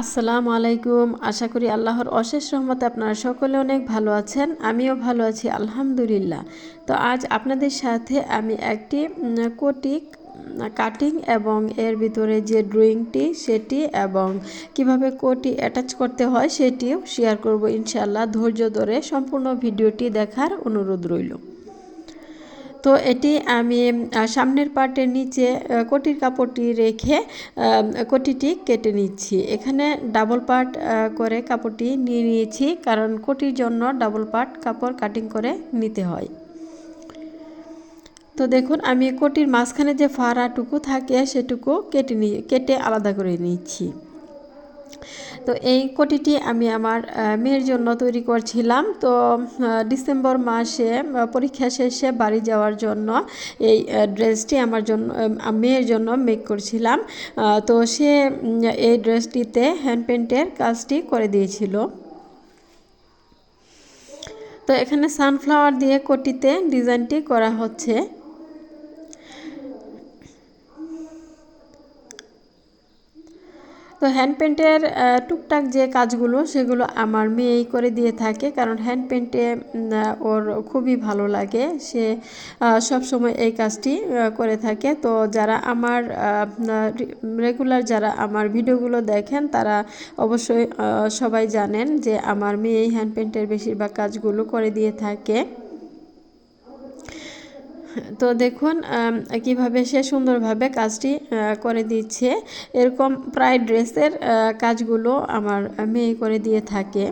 আসসালামু আলাইকুম। আশা করি আল্লাহর অশেষ রহমতে আপনারা সকলে অনেক ভালো আছেন, আমিও ভালো আছি, আলহামদুলিল্লাহ। তো আজ আপনাদের সাথে আমি একটি কোটিক কাটিং এবং এর ভিতরে যে ড্রয়িংটি সেটি এবং কীভাবে কোটি অ্যাটাচ করতে হয় সেটিও শেয়ার করব ইনশাআল্লাহ। ধৈর্য ধরে সম্পূর্ণ ভিডিওটি দেখার অনুরোধ রইল। তো এটি আমি সামনের পার্টের নিচে কোটির কাপড়টি রেখে কোটিটি কেটে নিচ্ছি। এখানে ডাবল পার্ট করে কাপড়টি নিয়ে নিয়েছি কারণ কোটির জন্য ডাবল পার্ট কাপড় কাটিং করে নিতে হয়। তো দেখুন, আমি কোটির মাঝখানে যে ফাড়াটুকু থাকে সেটুকু কেটে নিয়ে কেটে আলাদা করে নিচ্ছি। তো এই কোটিটি আমি আমার মেয়ের জন্য তৈরি করছিলাম। তো ডিসেম্বর মাসে পরীক্ষা শেষে বাড়ি যাওয়ার জন্য এই ড্রেসটি আমার জন্য মেয়ের জন্য মেক করছিলাম। তো সে এই ড্রেসটিতে হ্যান্ড পেন্টের কাজটি করে দিয়েছিল। তো এখানে সানফ্লাওয়ার দিয়ে কোটিতে ডিজাইনটি করা হচ্ছে। তো হ্যান্ড পেন্টের টুকটাক যে কাজগুলো সেগুলো আমার মেয়েই করে দিয়ে থাকে। কারণ হ্যান্ড পেন্টে ওর খুবই ভালো লাগে। সে সব সময় এই কাজটি করে থাকে। তো যারা আমার রেগুলার যারা আমার ভিডিওগুলো দেখেন, তারা অবশ্যই সবাই জানেন যে আমার মেয়েই হ্যান্ড পেন্টের বেশিরভাগ কাজগুলো করে দিয়ে থাকে। তো দেখুন কীভাবে সে সুন্দরভাবে কাজটি করে দিচ্ছে। এরকম প্রায় ড্রেসের কাজগুলো আমার মেয়ে করে দিয়ে থাকে।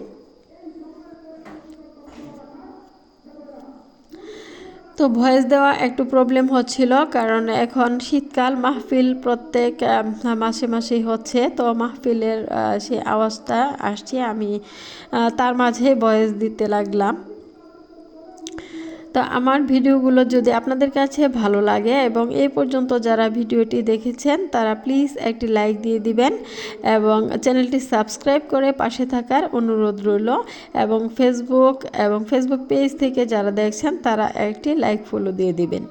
তো ভয়েস দেওয়া একটু প্রবলেম হচ্ছিল, কারণ এখন শীতকাল, মাহফিল প্রত্যেক মাসে মাসেই হচ্ছে। তো মাহফিলের সেই আওয়াজটা আসছে, আমি তার মাঝে ভয়েস দিতে লাগলাম। তো আমার ভিডিওগুলো যদি আপনাদের কাছে ভালো লাগে এবং এই পর্যন্ত যারা ভিডিওটি দেখেছেন, তারা প্লিজ একটি লাইক দিয়ে দিবেন এবং চ্যানেলটি সাবস্ক্রাইব করে পাশে থাকার অনুরোধ রইল এবং ফেসবুক এবং ফেসবুক পেজ থেকে যারা দেখছেন, তারা একটি লাইক ফলো দিয়ে দিবেন।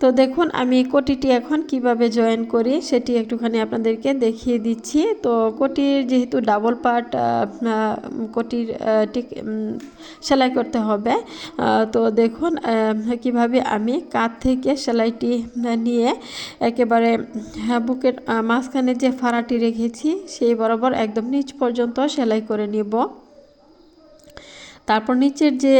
তো দেখুন আমি কোটিটি এখন কীভাবে জয়েন করি সেটি একটুখানি আপনাদেরকে দেখিয়ে দিচ্ছি। তো কোটির যেহেতু ডাবল পার্ট কোটির ঠিক সেলাই করতে হবে। তো দেখুন কীভাবে আমি কাঁধ থেকে সেলাইটি নিয়ে একেবারে হ্যাঁ, বুকের মাঝখানে যে ফাড়াটি রেখেছি সেই বরাবর একদম নিচ পর্যন্ত সেলাই করে নেব। তারপর নিচের যে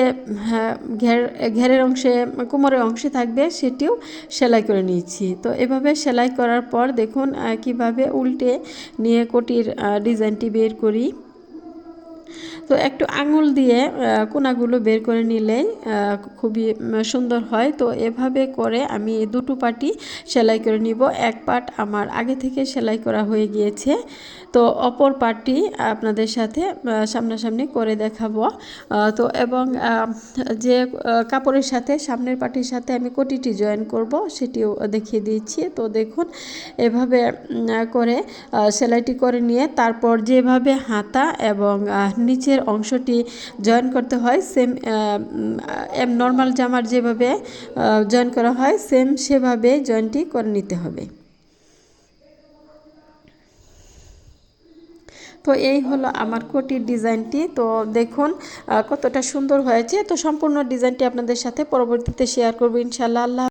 হ্যাঁ, ঘের ঘেরের অংশে কোমরের অংশে থাকবে সেটিও সেলাই করে নিয়েছি। তো এভাবে সেলাই করার পর দেখুন কীভাবে উল্টে নিয়ে কোটির ডিজাইনটি বের করি। তো একটু আঙুল দিয়ে কোনাগুলো বের করে নিলেই খুবই সুন্দর হয়। তো এভাবে করে আমি দুটো পাটি সেলাই করে নিব। এক পাট আমার আগে থেকে সেলাই করা হয়ে গিয়েছে। তো অপর পাটটি আপনাদের সাথে সামনাসামনি করে দেখাবো। তো এবং যে কাপড়ের সাথে সামনের পাটির সাথে আমি কোটিটি জয়েন করব সেটিও দেখিয়ে দিচ্ছি। তো দেখুন এভাবে করে সেলাইটি করে নিয়ে তারপর যেভাবে হাতা এবং আহ, নিচের অংশটি জয়েন করতে হয় সেম এম নর্মাল জামার যেভাবে জয়েন করা হয় সেম সেভাবে জয়েনটি করে নিতে হবে। তো এই হলো আমার কোটির ডিজাইনটি। তো দেখুন কতটা সুন্দর হয়েছে। তো সম্পূর্ণ ডিজাইনটি আপনাদের সাথে পরবর্তীতে শেয়ার করব ইনশাল্লাহ আল্লাহ